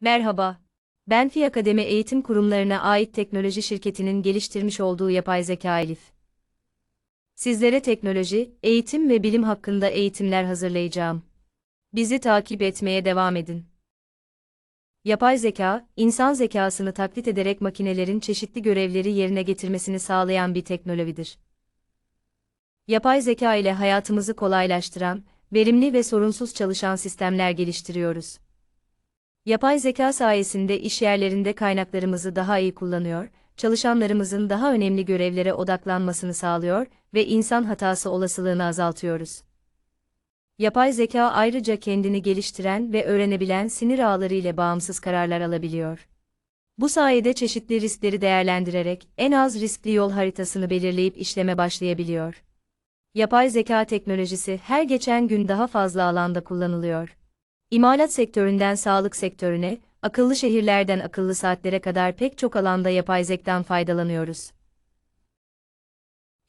Merhaba. Ben Fi Akademi Eğitim Kurumlarına ait teknoloji şirketinin geliştirmiş olduğu yapay zeka Elif. Sizlere teknoloji, eğitim ve bilim hakkında eğitimler hazırlayacağım. Bizi takip etmeye devam edin. Yapay zeka, insan zekasını taklit ederek makinelerin çeşitli görevleri yerine getirmesini sağlayan bir teknolojidir. Yapay zeka ile hayatımızı kolaylaştıran, verimli ve sorunsuz çalışan sistemler geliştiriyoruz. Yapay zeka sayesinde iş yerlerinde kaynaklarımızı daha iyi kullanıyor, çalışanlarımızın daha önemli görevlere odaklanmasını sağlıyor ve insan hatası olasılığını azaltıyoruz. Yapay zeka ayrıca kendini geliştiren ve öğrenebilen sinir ağları ile bağımsız kararlar alabiliyor. Bu sayede çeşitli riskleri değerlendirerek en az riskli yol haritasını belirleyip işleme başlayabiliyor. Yapay zeka teknolojisi her geçen gün daha fazla alanda kullanılıyor. İmalat sektöründen sağlık sektörüne, akıllı şehirlerden akıllı saatlere kadar pek çok alanda yapay zekadan faydalanıyoruz.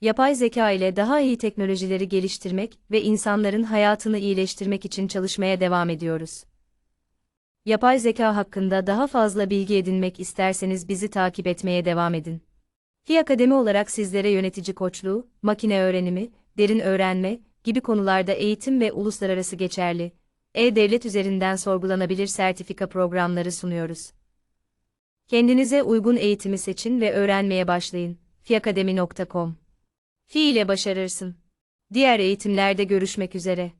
Yapay zeka ile daha iyi teknolojileri geliştirmek ve insanların hayatını iyileştirmek için çalışmaya devam ediyoruz. Yapay zeka hakkında daha fazla bilgi edinmek isterseniz bizi takip etmeye devam edin. Fi Akademi olarak sizlere yönetici koçluğu, makine öğrenimi, derin öğrenme gibi konularda eğitim ve uluslararası geçerli, e-Devlet üzerinden sorgulanabilir sertifika programları sunuyoruz. Kendinize uygun eğitimi seçin ve öğrenmeye başlayın. fiakademi.com Fi ile başarırsın. Diğer eğitimlerde görüşmek üzere.